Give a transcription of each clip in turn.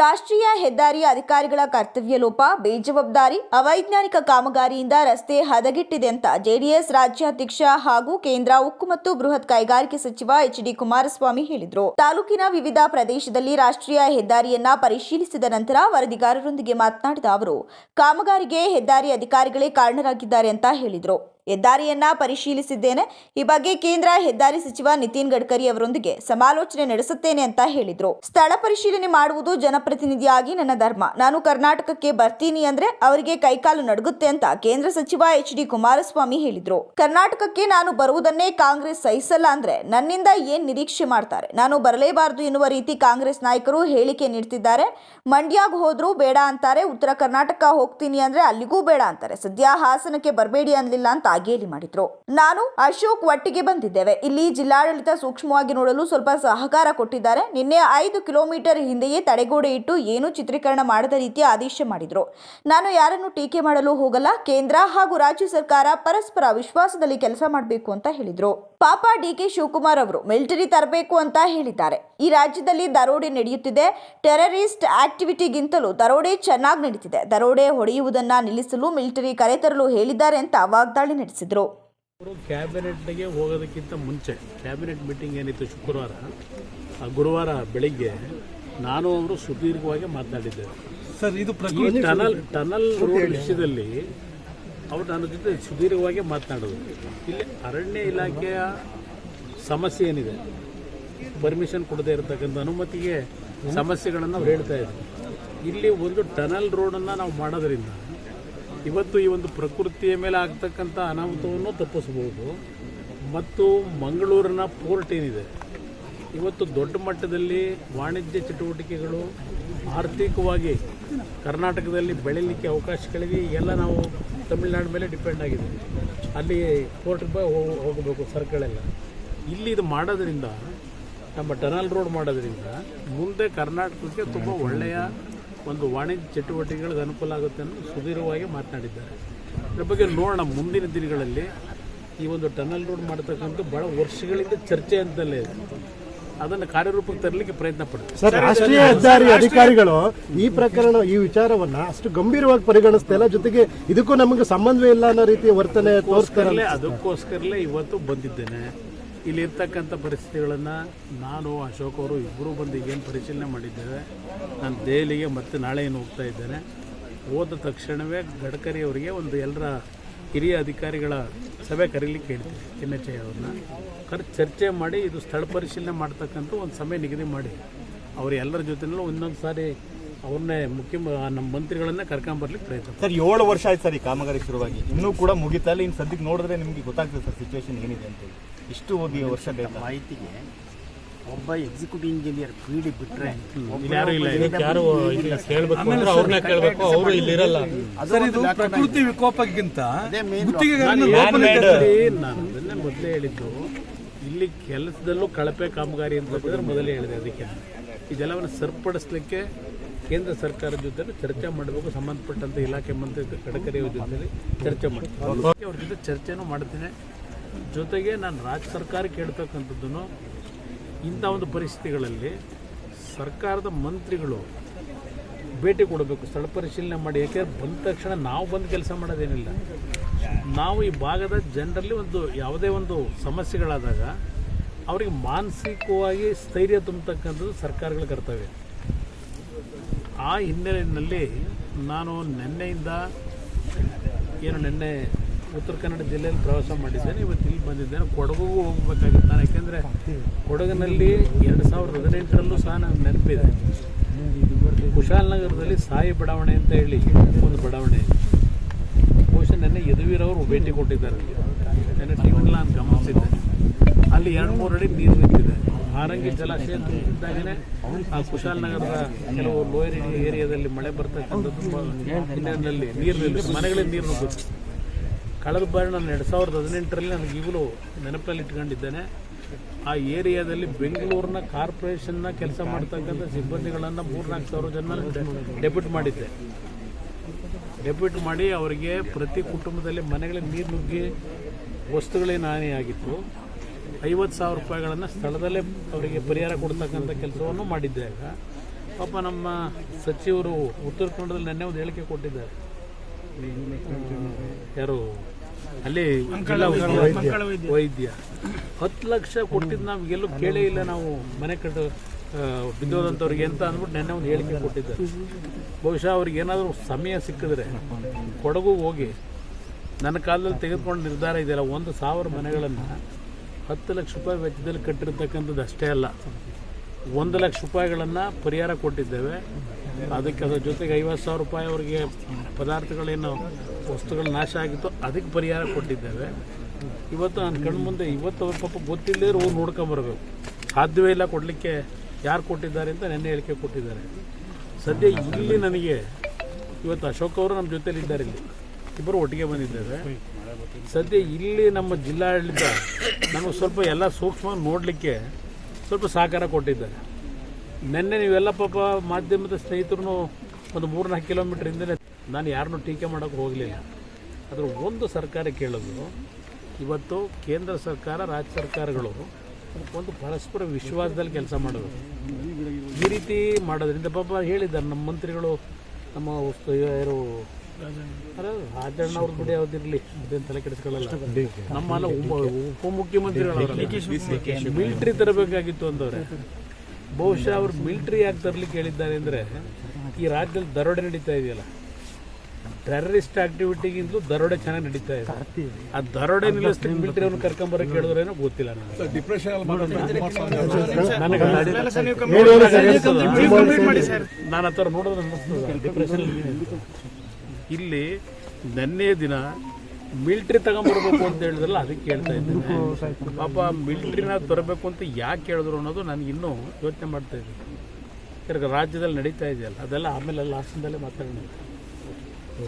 ರಾಷ್ಟ್ರೀಯ ಹೆದ್ದಾರಿ ಅಧಿಕಾರಿಗಳ ಕರ್ತವ್ಯ ಲೋಪ, ಬೇಜವಾಬ್ದಾರಿ, ಅವೈಜ್ಞಾನಿಕ ಕಾಮಗಾರಿಯಿಂದ ರಸ್ತೆ ಹದಗೆಟ್ಟಿದೆ ಅಂತ ಜೆಡಿಎಸ್ ರಾಜ್ಯಾಧ್ಯಕ್ಷ ಹಾಗೂ ಕೇಂದ್ರ ಉಕ್ಕು ಮತ್ತು ಬೃಹತ್ ಕೈಗಾರಿಕೆ ಸಚಿವ ಎಚ್ ಡಿ ಕುಮಾರಸ್ವಾಮಿ ಹೇಳಿದರು. ತಾಲೂಕಿನ ವಿವಿಧ ಪ್ರದೇಶದಲ್ಲಿ ರಾಷ್ಟ್ರೀಯ ಹೆದ್ದಾರಿಯನ್ನ ಪರಿಶೀಲಿಸಿದ ನಂತರ ವರದಿಗಾರರೊಂದಿಗೆ ಮಾತನಾಡಿದ ಅವರು, ಕಾಮಗಾರಿಗೆ ಹೆದ್ದಾರಿ ಅಧಿಕಾರಿಗಳೇ ಕಾರಣರಾಗಿದ್ದಾರೆ ಅಂತ ಹೇಳಿದರು. ಹೆದ್ದಾರಿಯನ್ನ ಪರಿಶೀಲಿಸಿದ್ದೇನೆ. ಈ ಬಗ್ಗೆ ಕೇಂದ್ರ ಹೆದ್ದಾರಿ ಸಚಿವ ನಿತಿನ್ ಗಡ್ಕರಿ ಅವರೊಂದಿಗೆ ಸಮಾಲೋಚನೆ ನಡೆಸುತ್ತೇನೆ ಅಂತ ಹೇಳಿದ್ರು. ಸ್ಥಳ ಪರಿಶೀಲನೆ ಮಾಡುವುದು ಜನಪ್ರತಿನಿಧಿಯಾಗಿ ನನ್ನ ಧರ್ಮ. ನಾನು ಕರ್ನಾಟಕಕ್ಕೆ ಬರ್ತೀನಿ ಅಂದ್ರೆ ಅವರಿಗೆ ಕೈಕಾಲು ನಡುಗುತ್ತೆ ಅಂತ ಕೇಂದ್ರ ಸಚಿವ ಎಚ್ ಡಿ ಕುಮಾರಸ್ವಾಮಿ ಹೇಳಿದ್ರು. ಕರ್ನಾಟಕಕ್ಕೆ ನಾನು ಬರುವುದನ್ನೇ ಕಾಂಗ್ರೆಸ್ ಸಹಿಸಲ್ಲ ಅಂದ್ರೆ ನನ್ನಿಂದ ಏನ್ ನಿರೀಕ್ಷೆ ಮಾಡ್ತಾರೆ? ನಾನು ಬರಲೇಬಾರದು ಎನ್ನುವ ರೀತಿ ಕಾಂಗ್ರೆಸ್ ನಾಯಕರು ಹೇಳಿಕೆ ನೀಡ್ತಿದ್ದಾರೆ. ಮಂಡ್ಯಾಗ ಹೋದ್ರು ಬೇಡ ಅಂತಾರೆ, ಉತ್ತರ ಕರ್ನಾಟಕ ಹೋಗ್ತೀನಿ ಅಂದ್ರೆ ಅಲ್ಲಿಗೂ ಬೇಡ ಅಂತಾರೆ. ಸದ್ಯ ಹಾಸನಕ್ಕೆ ಬರಬೇಡಿ ಅನ್ಲಿಲ್ಲ ಅಂತ ಗೇಲಿ ಮಾಡಿದ್ರು. ನಾನು ಅಶೋಕ್ ಒಟ್ಟಿಗೆ ಬಂದಿದ್ದೇವೆ. ಇಲ್ಲಿ ಜಿಲ್ಲಾಡಳಿತ ಸೂಕ್ಷ್ಮವಾಗಿ ನೋಡಲು ಸ್ವಲ್ಪ ಸಹಕಾರ ಕೊಟ್ಟಿದ್ದಾರೆ. ನಿನ್ನೆ ಐದು ಕಿಲೋಮೀಟರ್ ಹಿಂದೆಯೇ ತಡೆಗೋಡೆ ಇಟ್ಟು ಏನು ಚಿತ್ರೀಕರಣ ಮಾಡದ ರೀತಿ ಆದೇಶ ಮಾಡಿದ್ರು. ನಾನು ಯಾರನ್ನು ಟೀಕೆ ಮಾಡಲು ಹೋಗಲ್ಲ. ಕೇಂದ್ರ ಹಾಗೂ ರಾಜ್ಯ ಸರ್ಕಾರ ಪರಸ್ಪರ ವಿಶ್ವಾಸದಲ್ಲಿ ಕೆಲಸ ಮಾಡಬೇಕು ಅಂತ ಹೇಳಿದ್ರು. ಪಾಪ ಡಿ ಕೆ ಶಿವಕುಮಾರ್ ಅವರು ಮಿಲಿಟರಿ ತರಬೇಕು ಅಂತ ಹೇಳಿದ್ದಾರೆ. ಈ ರಾಜ್ಯದಲ್ಲಿ ದರೋಡೆ ನಡೆಯುತ್ತಿದೆ. ಟೆರರಿಸ್ಟ್ ಆಕ್ಟಿವಿಟಿಗಿಂತಲೂ ದರೋಡೆ ಚೆನ್ನಾಗಿ ನಡೀತಿದೆ. ದರೋಡೆ ಹೊಡೆಯುವುದನ್ನ ನಿಲ್ಲಿಸಲು ಮಿಲಿಟರಿ ಕರೆತರಲು ಹೇಳಿದ್ದಾರೆ ಅಂತ ವಾಗ್ದಾಳಿ ನಡೆಸಿದ್ರು. ಅವರು ಕ್ಯಾಬಿನೆಟ್ಗೆ ಹೋಗೋದಕ್ಕಿಂತ ಮುಂಚೆ ಕ್ಯಾಬಿನೆಟ್ ಮೀಟಿಂಗ್ ಏನಿತ್ತು ಶುಕ್ರವಾರ ಆ ಗುರುವಾರ ಬೆಳಿಗ್ಗೆ ನಾನು ಅವರು ಸುದೀರ್ಘವಾಗಿ ಮಾತನಾಡಿದ್ದೇವೆ ಸರ್ ಇದು ಈ ಪ್ರಕೃತಿ ಟನಲ್ ಟನಲ್ ರೋಡ್ ವಿಷಯದಲ್ಲಿ ಅವರು ನನ್ನ ಜೊತೆ ಸುದೀರ್ಘವಾಗಿ ಮಾತನಾಡೋದು ಇಲ್ಲಿ ಅರಣ್ಯ ಇಲಾಖೆಯ ಸಮಸ್ಯೆ ಏನಿದೆ? ಪರ್ಮಿಷನ್ ಕೊಡದೇ ಇರತಕ್ಕಂಥ ಅನುಮತಿಗೆ ಸಮಸ್ಯೆಗಳನ್ನು ಅವ್ರು ಹೇಳ್ತಾ ಇದ್ರು. ಇಲ್ಲಿ ಒಂದು ಟನಲ್ ರೋಡನ್ನು ನಾವು ಮಾಡೋದ್ರಿಂದ ಇವತ್ತು ಈ ಒಂದು ಪ್ರಕೃತಿಯ ಮೇಲೆ ಆಗ್ತಕ್ಕಂಥ ಅನಾಹುತವನ್ನು ತಪ್ಪಿಸ್ಬೋದು. ಮತ್ತು ಮಂಗಳೂರಿನ ಪೋರ್ಟ್ ಏನಿದೆ? ಇವತ್ತು ದೊಡ್ಡ ಮಟ್ಟದಲ್ಲಿ ವಾಣಿಜ್ಯ ಚಟುವಟಿಕೆಗಳು ಆರ್ಥಿಕವಾಗಿ ಕರ್ನಾಟಕದಲ್ಲಿ ಬೆಳೀಲಿಕ್ಕೆ ಅವಕಾಶಗಳಿವೆ ಎಲ್ಲ ನಾವು ತಮಿಳುನಾಡು ಮೇಲೆ ಡಿಪೆಂಡ್ ಆಗಿದೆ ಅಲ್ಲಿ ಪೋರ್ಟ್ಗೆ ಹೋಗಬೇಕು ಸರ್ಕಳೆಲ್ಲ. ಇಲ್ಲಿ ಇದು ಮಾಡೋದ್ರಿಂದ, ನಮ್ಮ ಟನಲ್ ರೋಡ್ ಮಾಡೋದ್ರಿಂದ ಮುಂದೆ ಕರ್ನಾಟಕಕ್ಕೆ ತುಂಬ ಒಳ್ಳೆಯ ಒಂದು ವಾಣಿಜ್ಯ ಚಟುವಟಿಕೆಗಳಿಗೆ ಅನುಕೂಲ ಆಗುತ್ತೆ ಅನ್ನೋದು ಸುದೀರ್ಘವಾಗಿ ಮಾತನಾಡಿದ್ದಾರೆ. ಇದ್ರ ಬಗ್ಗೆ ನೋಡೋಣ ಮುಂದಿನ ದಿನಗಳಲ್ಲಿ ಈ ಒಂದು ಟನಲ್ ರೋಡ್ ಮಾಡತಕ್ಕಂಥ ಭಾಳ ವರ್ಷಗಳಿಂದ ಚರ್ಚೆ ಅಂತಲೇ ಇದೆ. ಅದನ್ನು ಕಾರ್ಯರೂಪಕ್ಕೆ ತರಲಿಕ್ಕೆ ಪ್ರಯತ್ನ ಪಡ್ತೀವಿ ಸರ್ ರಾಷ್ಟ್ರೀಯ ಹೆದ್ದಾರಿ ಅಧಿಕಾರಿಗಳು ಈ ಪ್ರಕರಣ ಈ ವಿಚಾರವನ್ನ ಅಷ್ಟು ಗಂಭೀರವಾಗಿ ಪರಿಗಣಿಸ್ತಾ ಇಲ್ಲ. ಜೊತೆಗೆ ಇದಕ್ಕೂ ನಮಗೆ ಸಂಬಂಧವೇ ಇಲ್ಲ ಅನ್ನೋ ರೀತಿಯ ವರ್ತನೆ ತೋರಿಸ್ತಾರೆ ಅದಕ್ಕೋಸ್ಕರಲೇ ಇವತ್ತು ಬಂದಿದ್ದೇನೆ. ಇಲ್ಲಿ ಇರ್ತಕ್ಕಂಥ ಪರಿಸ್ಥಿತಿಗಳನ್ನು ನಾನು, ಅಶೋಕ್ ಅವರು ಇಬ್ಬರೂ ಬಂದು ಏನು ಪರಿಶೀಲನೆ ಮಾಡಿದ್ದೇವೆ. ನಾನು ದೆಹಲಿಗೆ ಮತ್ತೆ ನಾಳೆ ಏನು ಹೋಗ್ತಾ ಇದ್ದೇನೆ. ಹೋದ ತಕ್ಷಣವೇ ಗಡ್ಕರಿ ಅವರಿಗೆ ಒಂದು ಎಲ್ಲರ ಹಿರಿಯ ಅಧಿಕಾರಿಗಳ ಸಭೆ ಕರೀಲಿಕ್ಕೆ ಹೇಳ್ತೀನಿ ಎನ್ ಎಚ್ ಐ ಅವ್ರನ್ನ. ಕರ್, ಚರ್ಚೆ ಮಾಡಿ ಇದು ಸ್ಥಳ ಪರಿಶೀಲನೆ ಮಾಡ್ತಕ್ಕಂಥ ಒಂದು ಸಮಯ ನಿಗದಿ ಮಾಡಿ. ಅವರೆಲ್ಲರ ಎಲ್ಲರ ಒಂದೊಂದು ಸಾರಿ ಅವ್ರನ್ನೇ ಮುಖ್ಯ ನಮ್ಮ ಮಂತ್ರಿಗಳನ್ನೇ ಕರ್ಕೊಂಬರ್ಲಿಕ್ಕೆ ಪ್ರಯತ್ನ ಸರ್, ಏಳು ವರ್ಷ ಆಯ್ತು ಸರ್ ಈ ಕಾಮಗಾರಿ ಶುರುವಾಗಿ. ಇನ್ನೂ ಕೂಡ ಮುಗಿತಾ ಇಲ್ಲ. ಇನ್ನು ಸದ್ಯಕ್ಕೆ ನೋಡಿದ್ರೆ ನಿಮಗೆ ಗೊತ್ತಾಗ್ತದೆ ಸರ್ ಸಿಚುವೇಶನ್ ಏನಿದೆ ಅಂತ ಇಷ್ಟು ಹೋಗಿ ವರ್ಷ ಬೇಕು? ಮಾಹಿತಿಗೆ ಒಬ್ಬ ಎಕ್ಸಿಕ್ಯೂಟಿವ್ ಇಂಜಿನಿಯರ್ ಪಿ ಡಿ ಬಿಟ್ರೆ ಯಾರು ಇಲ್ಲ. ಇದಕ್ಕೆ ಯಾರು ಇಲ್ಲ ಕೇಳಬೇಕು ಅಂದ್ರೆ ಅವ್ರನ್ನ ಕೇಳಬೇಕು. ಅವರು ಇಲ್ಲಿ ಇರಲ್ಲ. ಸರ್ ಪ್ರಕೃತಿ ವಿಕೋಪಕ್ಕಿಂತ ನಾನು ಮೊದಲೇ ಹೇಳಿದ್ದು ಇಲ್ಲಿ ಕೆಲಸದಲ್ಲೂ ಕಳಪೆ ಕಾಮಗಾರಿ ಅಂತ ಹೇಳಿದ್ರೆ ಮೊದಲೇ ಹೇಳಿದೆ ಅದಕ್ಕೆ. ಇದೆಲ್ಲವನ್ನು ಸರಿಪಡಿಸ್ಲಿಕ್ಕೆ ಕೇಂದ್ರ ಸರ್ಕಾರದ ಜೊತೆ ಚರ್ಚೆ ಮಾಡಬೇಕು. ಸಂಬಂಧಪಟ್ಟಂತ ಇಲಾಖೆ ಮಂತ್ರಿ ಗಡ್ಕರಿ ಅವ್ರ ಜೊತೆ ಚರ್ಚೆ ಮಾಡಿ ಅವ್ರ ಜೊತೆ ಚರ್ಚೆನೂ ಮಾಡ್ತೀನಿ. ಜೊತೆಗೆ ನಾನು ರಾಜ್ಯ ಸರ್ಕಾರಕ್ಕೆ ಹೇಳ್ತಕ್ಕಂಥದ್ದನ್ನು ಇಂಥ ಒಂದು ಪರಿಸ್ಥಿತಿಗಳಲ್ಲಿ ಸರ್ಕಾರದ ಮಂತ್ರಿಗಳು ಭೇಟಿ ಕೊಡಬೇಕು, ಸ್ಥಳ ಪರಿಶೀಲನೆ ಮಾಡಿ. ಯಾಕೆಂದ್ರೆ ಬಂದ ತಕ್ಷಣ ನಾವು ಬಂದು ಕೆಲಸ ಮಾಡೋದೇನಿಲ್ಲ. ನಾವು ಈ ಭಾಗದ ಜನರಲ್ಲಿ ಒಂದು ಯಾವುದೇ ಒಂದು ಸಮಸ್ಯೆಗಳಾದಾಗ ಅವರಿಗೆ ಮಾನಸಿಕವಾಗಿ ಸ್ಥೈರ್ಯ ತುಂಬತಕ್ಕಂಥದ್ದು ಸರ್ಕಾರಗಳ ಕರ್ತವ್ಯ. ಆ ಹಿನ್ನೆಲೆಯಲ್ಲಿ ನಾನು ನಿನ್ನೆಯಿಂದ ಏನು ನಿನ್ನೆ ಉತ್ತರ ಕನ್ನಡ ಜಿಲ್ಲೆಯಲ್ಲಿ ಪ್ರವಾಸ ಮಾಡಿದ್ದೇನೆ. ಇವತ್ತು ಇಲ್ಲಿ ಬಂದಿದ್ದೇನೆ. ಕೊಡಗುಗೂ ಹೋಗಬೇಕಾಗಿತ್ತು ನಾನು. ಯಾಕೆಂದರೆ ಕೊಡಗಿನಲ್ಲಿ ಎರಡು ಸಾವಿರದ ಹದಿನೆಂಟರಲ್ಲೂ ಸಹ ನನಗೆ ನೆನಪಿದೆ. ಕುಶಾಲನಗರದಲ್ಲಿ ಸಾಯಿ ಬಡಾವಣೆ ಅಂತ ಹೇಳಿ ಒಂದು ಬಡಾವಣೆ. ಬಹುಶಃ ನೆನ್ನೆ ಯದುವೀರವರು ಭೇಟಿ ಕೊಟ್ಟಿದ್ದಾರೆ. ನೆನ್ನೆ ಟಿ ವಿನಲ್ಲಿ ನಾನು ಗಮನಿಸಿದ್ದೆ. ಅಲ್ಲಿ ಎರಡು ಮೂರು ಅಡಿ ನೀರು ನಿಂತಿದೆ. ಆರಂಗಿ ಜಲಾಶಯ ತುಂಬಿದ್ದಾಗಲೇ ಆ ಕುಶಾಲನಗರದ ಕೆಲವು ಲೋಯರ್ ಏರಿಯಾದಲ್ಲಿ ಮಳೆ ಬರ್ತಕ್ಕಂಥದ್ದು ಹಿನ್ನೆಲೆಯಲ್ಲಿ ನೀರು ನಿಲ್ಲಿಸಿ ಮನೆಗಳಿಗೆ ನೀರು ನುಗ್ಗುತ್ತೆ. ಕಳೆದ ಬಾರಿ ನಾನು ಎರಡು ಸಾವಿರದ ಹದಿನೆಂಟರಲ್ಲಿ ನನಗೆ ಈಗಲೂ ನೆನಪಲ್ಲಿ ಇಟ್ಕೊಂಡಿದ್ದೇನೆ. ಆ ಏರಿಯಾದಲ್ಲಿ ಬೆಂಗಳೂರಿನ ಕಾರ್ಪೊರೇಷನ್ನ ಕೆಲಸ ಮಾಡ್ತಕ್ಕಂಥ ಸಿಬ್ಬಂದಿಗಳನ್ನು ಮೂರ್ನಾಲ್ಕು ಸಾವಿರ ಜನ ಡೆಪ್ಯೂಟ್ ಮಾಡಿದ್ದೆ. ಡೆಪ್ಯೂಟ್ ಮಾಡಿ ಅವರಿಗೆ ಪ್ರತಿ ಕುಟುಂಬದಲ್ಲಿ ಮನೆಗಳಿಗೆ ನೀರು ನುಗ್ಗಿ ವಸ್ತುಗಳೇನು ಹಾನಿಯಾಗಿತ್ತು ಐವತ್ತು ಸಾವಿರ ರೂಪಾಯಿಗಳನ್ನು ಸ್ಥಳದಲ್ಲೇ ಅವರಿಗೆ ಪರಿಹಾರ ಕೊಡ್ತಕ್ಕಂಥ ಕೆಲಸವನ್ನು ಮಾಡಿದ್ದಾಗ ಪಾಪ ನಮ್ಮ ಸಚಿವರು ಉತ್ತರ ಕನ್ನಡದಲ್ಲಿ ನೆನ್ನೆ ಒಂದು ಹೇಳಿಕೆ ಕೊಟ್ಟಿದ್ದಾರೆ. ಯಾರು? ಅಲ್ಲಿ ವೈದ್ಯ. ಹತ್ತು ಲಕ್ಷ ಕೊಟ್ಟಿದ್ದು ನಾವು ಎಲ್ಲೂ ಕೇಳೇ ಇಲ್ಲ ನಾವು ಮನೆ ಕಟ್ಟ ಬಿದ್ದೋದಂಥವ್ರಿಗೆ ಅಂತ ಅಂದ್ಬಿಟ್ಟು ನೆನ್ನೆ ಒಂದು ಹೇಳಿಕೆ ಕೊಟ್ಟಿದ್ದಾರೆ. ಬಹುಶಃ ಅವ್ರಿಗೆ ಏನಾದರೂ ಸಮಯ ಸಿಕ್ಕಿದ್ರೆ ಕೊಡಗು ಹೋಗಿ ನನ್ನ ಕಾಲದಲ್ಲಿ ತೆಗೆದುಕೊಂಡು ನಿರ್ಧಾರ ಇದೆಯಲ್ಲ ಒಂದು ಸಾವಿರ ಮನೆಗಳನ್ನು ಹತ್ತು ಲಕ್ಷ ರೂಪಾಯಿ ವೆಚ್ಚದಲ್ಲಿ ಕಟ್ಟಿರ್ತಕ್ಕಂಥದ್ದು ಅಷ್ಟೇ ಅಲ್ಲ ಒಂದು ಲಕ್ಷ ರೂಪಾಯಿಗಳನ್ನು ಪರಿಹಾರ ಕೊಟ್ಟಿದ್ದೇವೆ. ಅದಕ್ಕೆ ಅದ್ರ ಜೊತೆಗೆ ಐವತ್ತು ಸಾವಿರ ರೂಪಾಯಿ ಅವರಿಗೆ ಪದಾರ್ಥಗಳೇನು ವಸ್ತುಗಳು ನಾಶ ಆಗಿತ್ತು, ಅದಕ್ಕೆ ಪರಿಹಾರ ಕೊಟ್ಟಿದ್ದೇವೆ. ಇವತ್ತು ನನ್ನ ಕಣ್ಣು ಮುಂದೆ ಇವತ್ತು ಅವ್ರ ಪಾಪ ಗೊತ್ತಿಲ್ಲದೆ ಹೋಗಿ ನೋಡ್ಕೊಂಬರ್ಬೇಕು ಸಾಧ್ಯವೇ ಇಲ್ಲ ಕೊಡಲಿಕ್ಕೆ ಯಾರು ಕೊಟ್ಟಿದ್ದಾರೆ ಅಂತ ನೆನ್ನೆ ಹೇಳಿಕೆ ಕೊಟ್ಟಿದ್ದಾರೆ. ಸದ್ಯ ಇಲ್ಲಿ ನನಗೆ ಇವತ್ತು ಅಶೋಕ್ ಅವರು ನಮ್ಮ ಜೊತೆಲಿ ಇದ್ದಾರೆ ಇಲ್ಲಿ. ಇಬ್ಬರು ಒಟ್ಟಿಗೆ ಬಂದಿದ್ದೇವೆ. ಸದ್ಯ ಇಲ್ಲಿ ನಮ್ಮ ಜಿಲ್ಲಾಡಳಿತ ನಮಗೆ ಸ್ವಲ್ಪ ಎಲ್ಲ ಸೂಕ್ಷ್ಮ ನೋಡಲಿಕ್ಕೆ ಸ್ವಲ್ಪ ಸಹಕಾರ ಕೊಟ್ಟಿದ್ದಾರೆ. ನಿನ್ನೆ ನೀವೆಲ್ಲ ಪಾಪ ಮಾಧ್ಯಮದ ಸ್ನೇಹಿತರು ಒಂದು ಮೂರ್ನಾಲ್ಕು ಕಿಲೋಮೀಟರ್ ಹಿಂದೆ ನಾನು ಯಾರನ್ನೂ ಟೀಕೆ ಮಾಡೋಕ್ಕೆ ಹೋಗಲಿಲ್ಲ. ಆದರೆ ಒಂದು ಸರ್ಕಾರ ಕೇಳೋದು ಇವತ್ತು ಕೇಂದ್ರ ಸರ್ಕಾರ ರಾಜ್ಯ ಸರ್ಕಾರಗಳು ಒಂದು ಪರಸ್ಪರ ವಿಶ್ವಾಸದಲ್ಲಿ ಕೆಲಸ ಮಾಡೋದು. ಈ ರೀತಿ ಮಾಡೋದ್ರಿಂದ ಪಾಪ ಹೇಳಿದ್ದಾರೆ ನಮ್ಮ ಮಂತ್ರಿಗಳು ನಮ್ಮ ಯಾರು ಅರೆ, ರಾಜಣ್ಣ ಅವ್ರ ಬಿಡಿ ಯಾವ್ದಿರಲಿ ಅದೇನು ತಲೆ ಕೆಡಿಸ್ಕೊಳ್ಳಲ್ಲ. ನಮ್ಮಲ್ಲ ಉಪ ಉಪಮುಖ್ಯಮಂತ್ರಿಗಳು ಮಿಲಿಟ್ರಿ ತರಬೇಕಾಗಿತ್ತು ಅಂದವ್ರೆ. ಬಹುಶಃ ಅವರು ಮಿಲಿಟ್ರಿ ಯಾಕೆ ತರಲಿಕ್ಕೆ ಹೇಳಿದ್ದಾರೆ ಅಂದರೆ ಈ ರಾಜ್ಯದಲ್ಲಿ ದರೋಡೆ ನಡೀತಾ ಇದೆಯಲ್ಲ? ಟೆರರಿಸ್ಟ್ ಆಕ್ಟಿವಿಟಿಗಿಂತಲೂ ದರೋಡೆ ಚೆನ್ನಾಗಿ ನಡೀತಾ ಇದೆ. ಆ ದರೋಡೆ ನಿಲ್ಲಿಸ್ಲಿಕ್ಕೆ ಮಿಲಿಟರಿ ಅವ್ರನ್ನ ಕರ್ಕೊಂಬರಕ್ಕೆ ಹೇಳಿದ್ರೇನೋ ಗೊತ್ತಿಲ್ಲ ನನಗೆ. ನಾನು ಆ ಥರ ನೋಡೋದು ಡಿಪ್ರೆಷನ್ ಇಲ್ಲಿ ನೆನ್ನೆ ದಿನ ಮಿಲ್ಟ್ರಿ ತಗೊಂಬರ್ಬೇಕು ಅಂತ ಹೇಳಿದ್ರಲ್ಲ ಅದಕ್ಕೆ ಕೇಳ್ತಾ ಇದ್ದೀನಿ. ಪಾಪ ಮಿಲ್ಟ್ರಿನ ತರಬೇಕು ಅಂತ ಯಾಕೆ ಹೇಳಿದ್ರು ಅನ್ನೋದು ನಾನು ಇನ್ನೂ ಯೋಚನೆ ಮಾಡ್ತಾ ಇದ್ದೀನಿ. ಯಾಕಂದ್ರೆ ರಾಜ್ಯದಲ್ಲಿ ನಡೀತಾ ಇದೆಯಲ್ಲ ಅದೆಲ್ಲ ಆಮೇಲೆ ಲಾಸ್ಟಿಂದಲೇ ಮಾತಾಡೋಣ.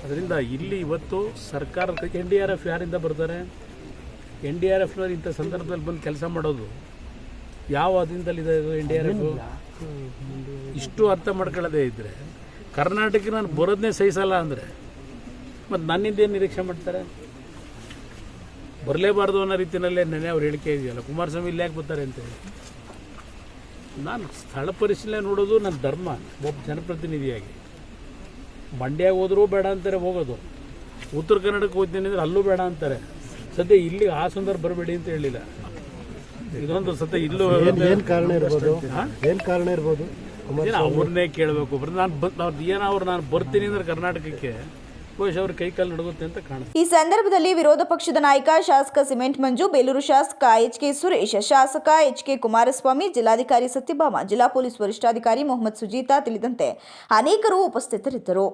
ಅದರಿಂದ ಇಲ್ಲಿ ಇವತ್ತು ಸರ್ಕಾರ ಎನ್ ಡಿ ಆರ್ ಎಫ್ ಯಾರಿಂದ ಬರ್ತಾರೆ? ಎನ್ ಡಿ ಆರ್ ಎಫ್ನವ್ರು ಇಂಥ ಸಂದರ್ಭದಲ್ಲಿ ಬಂದು ಕೆಲಸ ಮಾಡೋದು ಯಾವ ಅದಿಂದಲಿದೆ ಇದು ಎನ್ ಡಿ ಆರ್ ಎಫ್? ಇಷ್ಟು ಅರ್ಥ ಮಾಡ್ಕೊಳ್ಳೋದೇ ಇದ್ದರೆ ಕರ್ನಾಟಕ ನಾನು ಬರೋದನ್ನೇ ಸಹಿಸಲ್ಲ ಅಂದರೆ ಮತ್ತು ನನ್ನಿಂದ ಏನು ನಿರೀಕ್ಷೆ ಮಾಡ್ತಾರೆ? ಬರಲೇಬಾರ್ದು ಅನ್ನೋ ರೀತಿಯಲ್ಲೇ ನೆನೆ ಅವ್ರು ಹೇಳಿಕೆ ಇದೆಯಲ್ಲ? ಕುಮಾರಸ್ವಾಮಿ ಇಲ್ಲಿ ಯಾಕೆ ಬರ್ತಾರೆ ಅಂತೇಳಿ ನಾನು ಸ್ಥಳ ಪರಿಶೀಲನೆ ನೋಡೋದು ನನ್ನ ಧರ್ಮ ಒಬ್ಬ ಜನಪ್ರತಿನಿಧಿಯಾಗಿ. ಮಂಡ್ಯಾಗ ಹೋದರೂ ಬೇಡ ಅಂತಾರೆ ಹೋಗೋದು. ಉತ್ತರ ಕನ್ನಡಕ್ಕೆ ಹೋಗ್ತೀನಿ ಅಂದ್ರೆ ಅಲ್ಲೂ ಬೇಡ ಅಂತಾರೆ. ಸದ್ಯ ಇಲ್ಲಿ ಆ ಸಂದರ್ಭ ಬರಬೇಡಿ ಅಂತ ಹೇಳಿಲ್ಲ. ಇದೊಂದು ಸದ್ಯ ಇಲ್ಲೂ ಏನ್ ಕಾರಣ ಇರ್ಬೋದು? ಏನು ಕಾರಣ ಇರ್ಬೋದು? ಅವ್ರನ್ನೇ ಕೇಳಬೇಕು. ನಾನು ಬಂದು ಅವ್ರದ್ದು ಏನೋ ಅವ್ರು ನಾನು ಬರ್ತೀನಿ ಅಂದ್ರೆ ಕರ್ನಾಟಕಕ್ಕೆ ಈ ಸಂದರ್ಭದಲ್ಲಿ ವಿರೋಧ ಪಕ್ಷದ ನಾಯಕ ಶಾಸಕ ಸಿಮೆಂಟ್ ಮಂಜು, ಬೇಲೂರು ಶಾಸಕ ಎಚ್ ಕೆ ಸುರೇಶ್, ಶಾಸಕ ಎಚ್ ಕೆ ಕುಮಾರಸ್ವಾಮಿ, ಜಿಲ್ಲಾಧಿಕಾರಿ ಸತ್ಯಭಾಮ, ಜಿಲ್ಲಾ ಪೊಲೀಸ್ ವರಿಷ್ಠಾಧಿಕಾರಿ ಮೊಹಮ್ಮದ್ ಸುಜೀತಾ ತಿಳಿದಂತೆ ಅನೇಕರು ಉಪಸ್ಥಿತರಿದ್ದರು.